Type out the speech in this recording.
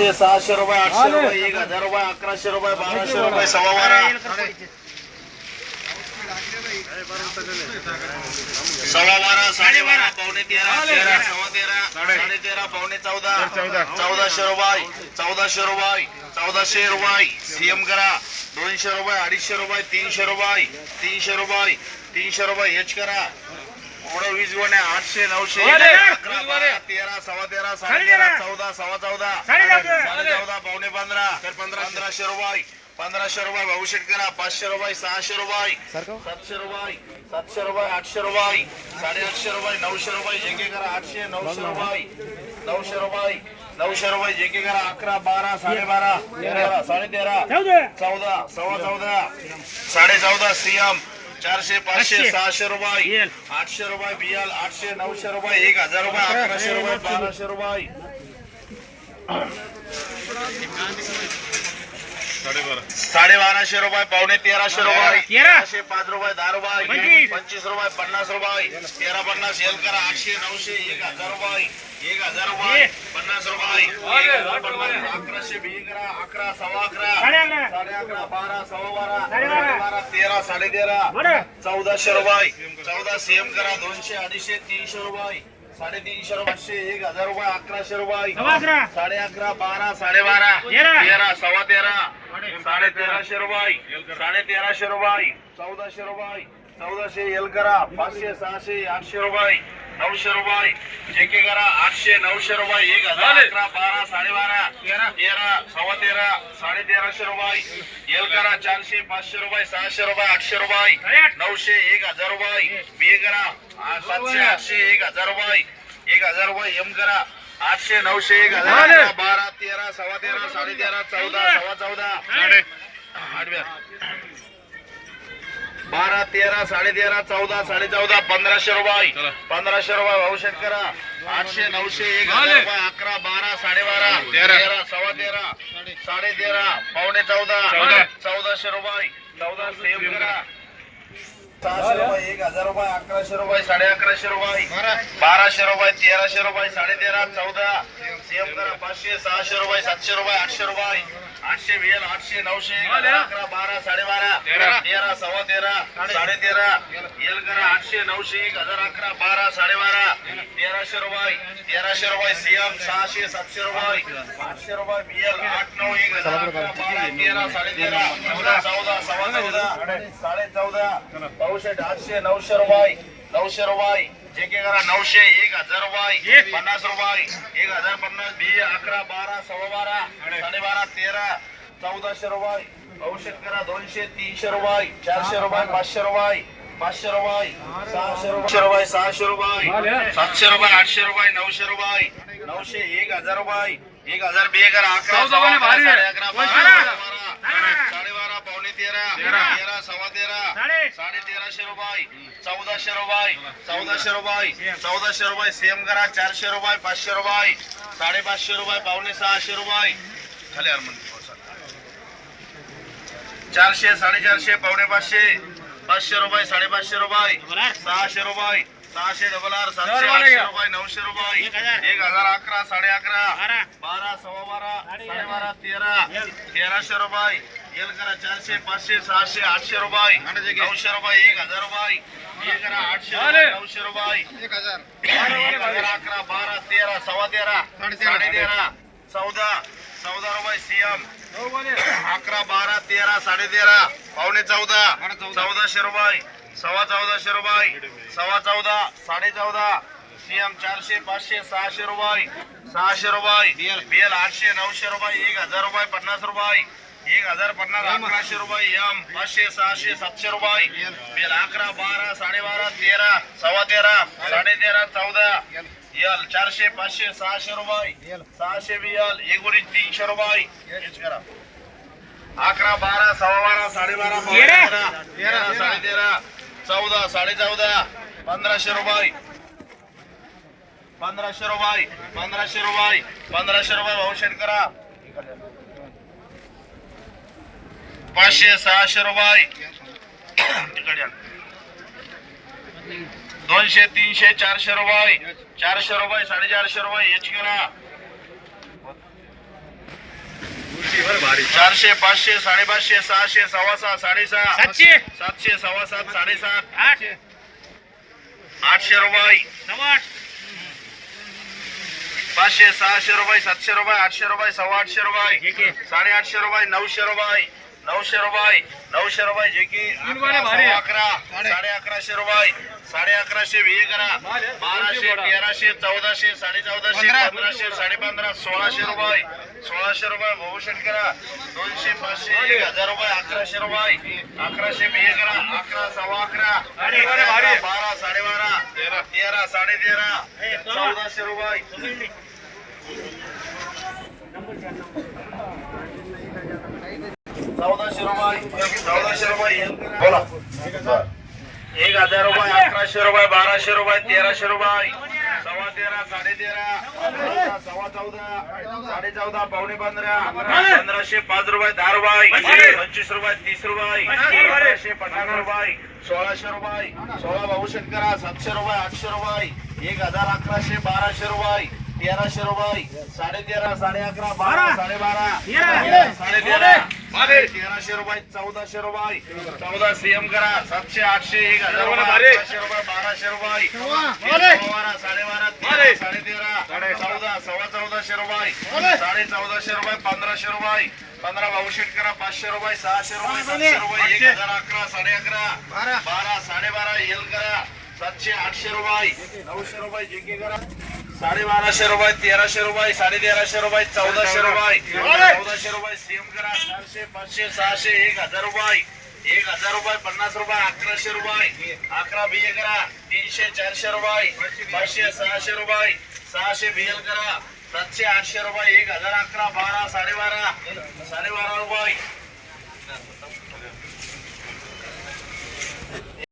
ते सहाशे रुपये आठशे रुपये एक हजार रुपये अकराशे रुपये बाराशे रुपये सव्वा बारा. सव्वा बारा साडेबारा पावणे तेरा तेरा सव्वा तेरा साडे. तेरा पावणे चौदा. चौदाशे रुपये चौदाशे रुपये चौदाशे रुपये. सीएम करा. दोनशे रुपये अडीचशे रुपये तीनशे रुपये तीनशे रुपये तीनशे रुपये हेच करा. एवढं वीज गोण्या आठशे नऊशे. तेरा सव्वा तेरा साडे तेरा चौदा सव्वा चौदा. साडे चौदा. पावणे पंधरा. पंधराशे. रुपये. पंधराशे रुपये भाऊ करा पाचशे रुपये सहाशे रुपये. सातशे रुपये सातशे रुपये आठशे रुपये. साडे आठशे रुपये नऊशे रुपये जे के करा आठशे नऊशे रुपये. नऊशे रुपये नऊशे रुपये जे के करा अकरा बारा साडेबारा तेरा. साडे तेरा. चौदा. सव्वा चौदा. साडे चौदा सीएम चारशे पाचशे सहाशे रुपये. आठशे रुपये बियाल आठशे नऊशे रुपये एक हजार रुपये अकराशे रुपये बाराशे रुपये. साडेबाराशे रुपये पावणे तेराशे रुपये. तेराशे पाच रुपये दहा रुपये. पंचवीस. रुपये पन्नास रुपये. तेरा पन्नास एल करा. आठशे नऊशे एक हजार रुपये. एक हजार रुपये. पन्नास रुपये. अकराशे बी करा. अकरा सव्वा अकरा. साडे अकरा. बारा सव्वा बारा. साडे बारा तेरा साडे तेरा चौदाशे रुपये. चौदा सीएम करा. दोनशे अडीचशे तीनशे रुपये. साडेतीनशे रुपये एक हजार रुपये अकराशे रुपये. साडे अकरा. बारा साडे बारा तेरा सव्वा तेरा. साडे तेराशे रुपये. साडे तेराशे रुपये. चौदाशे रुपये. चौदाशे एल करा. पाचशे सहाशे आठशे रुपये. नऊशे रुपये. जे के करा आठशे नऊशे रुपये. एक हजार अकरा बारा साडेबारा तेरा. सव्वा तेरा साडे तेराशे रुपये. एल करा चारशे पाचशे रुपये सहाशे रुपये आठशे रुपये. नऊशे एक हजार रुपये. बी करा सातशे आठशे एक हजार रुपये. एक हजार रुपये एम करा आठशे नऊशे एक हजार बारा तेरा सव्वा तेरा साडे तेरा चौदा सव्वा चौदा. आठव्या बारा तेरा साडे तेरा चौदा साडे चौदा पंधराशे रुपये. पंधराशे रुपये भाऊ करा. आठशे नऊशे एक रुपये अकरा बारा साडे बारा तेरा सव्वा तेरा साडे तेरा पावणे चौदा चौदाशे रुपये. चौदा सेव करा. सहाशे रुपये एक हजार रुपये अकराशे रुपये साडे अकराशे रुपये बाराशे रुपये तेराशे रुपये साडे तेरा चौदा सीएम करा पाचशे सहाशे रुपये सातशे रुपये आठशे रुपये आठशे वेल आठशे नऊशे अकरा बारा साडेबारा तेरा. सव्वा तेरा साडे तेरा एल करा आठशे नऊशे एक हजार अकरा बारा साडेबारा तेराशे रुपये तेराशे रुपये सीएम सहाशे सातशे रुपये आठशे रुपये बीएल आठ नऊ एक हजार अकरा बारा तेरा साडे तेरा चौदा चौदा सव्वा चौदा साडे चौदा नऊशे आठशे नऊशे रुपये नऊशे रुपये. जे के करा नऊशे एक हजार रुपये पन्नास रुपये. एक हजार पन्नास बी अकरा बारा सव्वा बारा साडेबारा तेरा चौदाशे रुपये. औषध करा दोनशे तीनशे रुपये चारशे रुपये पाचशे रुपये पाचशे रुपये सहाशे रुपये सहाशे रुपये सातशे रुपये आठशे रुपये नऊशे रुपये नऊशे एक हजार रुपये एक हजार बी करा अकरा अकरा, बारा. तेरा तेरा. सव्वा तेरा. साडे. तेराशे रुपये चौदाशे रुपये चौदाशे रुपये चौदाशे रुपये सेम करा. चारशे रुपये पाचशे रुपये साडेपाचशे रुपये पावणे सहाशे रुपये खाली यार चारशे साडेचारशे पावणे पाचशे. पाचशे रुपये साडेपाचशे रुपये सहाशे रुपये सहाशे डबल आर सातशे आठशे रुपये नऊशे रुपये एक हजार. अकरा साडे अकरा. बारा. सव्वा बारा. साडेबारा तेरा. तेराशे रुपये एल करा चारशे पाचशे सहाशे आठशे रुपये नऊशे रुपये एक हजार रुपये हे करा आठशे रुपये, नऊशे रुपये एक हजार अकरा बारा तेरा सव्वा तेरा साडे तेरा चौदा चौदा रुपये सीएम अकरा बारा तेरा साडे तेरा पावणे चौदा चौदाशे रुपये सव्वा चौदाशे रुपये सव्वा चौदा साडे चौदा सीएम चारशे पाचशे सहाशे रुपये सहाशे रुपये बेल आठशे नऊशे रुपये एक हजार रुपये पन्नास रुपये एक हजार पन्नास अकराशे रुपये एम पाचशे सहाशे सातशे रुपये. अकरा बारा साडेबारा तेरा सव्वा तेरा साडे तेरा चौदा. यल. चारशे पाचशे सहाशे रुपये. सहाशे बियल एकोणीस तीनशे रुपये. करा. अकरा बारा सव्वा बारा साडेबारा तेरा तेरा. साडे तेरा चौदा साडे चौदा पंधराशे रुपये. पंधराशे रुपये पंधराशे रुपये पंधराशे रुपये भाऊ करा पाचशे सहाशे रुपये. दोनशे तीनशे चारशे रुपये. चारशे रुपये साडेचारशे रुपये. हेच करा चारशे पाचशे साडेपाचशे सहाशे सव्वा सहा साडेसहा. सातशे. सातशे सव्वा सात साडेसात. आठ. आठशे रुपये. पाचशे सहाशे रुपये सातशे रुपये आठशे रुपये सव्वा आठशे रुपये साडे आठशे रुपये नऊशे रुपये. नऊशे रुपये नऊशे रुपये जे की. अकरा साडे अकराशे रुपये साडे अकराशे वीस करा. बाराशे तेराशे चौदाशे साडे चौदाशे पंधराशे साडे पंधरा सोळाशे रुपये सोळाशे रुपये भविष्य करा. दोनशे पाचशे एक हजार रुपये अकराशे रुपये अकराशे वीस करा. अकरा सव्वा अकरा. बारा साडे बारा. तेरा. तेरा साडे तेरा. चौदाशे रुपये चौदाशे रुपये चौदाशे रुपये बोला. एक हजार रुपये अकराशे रुपये बाराशे रुपये तेराशे रुपये सव्वा तेरा साडे तेरा सव्वा चौदा साडे चौदा पावणे पंधरा पंधराशे पाच रुपये दहा रुपये पंचवीस रुपये तीस रुपये पंधराशे पन्नास रुपये सोळाशे रुपये सोळा भाऊ शेतकरा सातशे रुपये आठशे रुपये एक हजार अकराशे बाराशे रुपये तेराशे रुपये साडे तेरा साडे अकरा बारा साडे बारा साडे तेरा तेराशे रुपये चौदाशे रुपये. चौदा सीएम करा. सातशे आठशे एक हजार रुपये बाराशे रुपये. बारा साडे बारा तेरा साडे तेरा चौदा सव्वा चौदाशे रुपये. साडे चौदाशे रुपये पंधराशे रुपये. पंधरा भाऊ शीट करा पाचशे रुपये सहाशे रुपये सातशे रुपये एक हजार अकरा साडे अकरा. बारा. साडे बारा एल करा. सातशे आठशे रुपये. नऊशे रुपये जिंके करा. साडे बाराशे रुपये तेराशे रुपये साडे तेराशे रुपये चौदाशे रुपये. चौदाशे रुपये सीएम करा चारशे पाचशे सहाशे एक हजार रुपये. एक हजार रुपये पन्नास रुपये अकराशे रुपये. अकरा बिये करा तीनशे चारशे रुपये. पाचशे सहाशे रुपये. सहाशे बियल करा सातशे आठशे रुपये. एक हजार अकरा बारा साडेबारा. साडेबारा रुपये.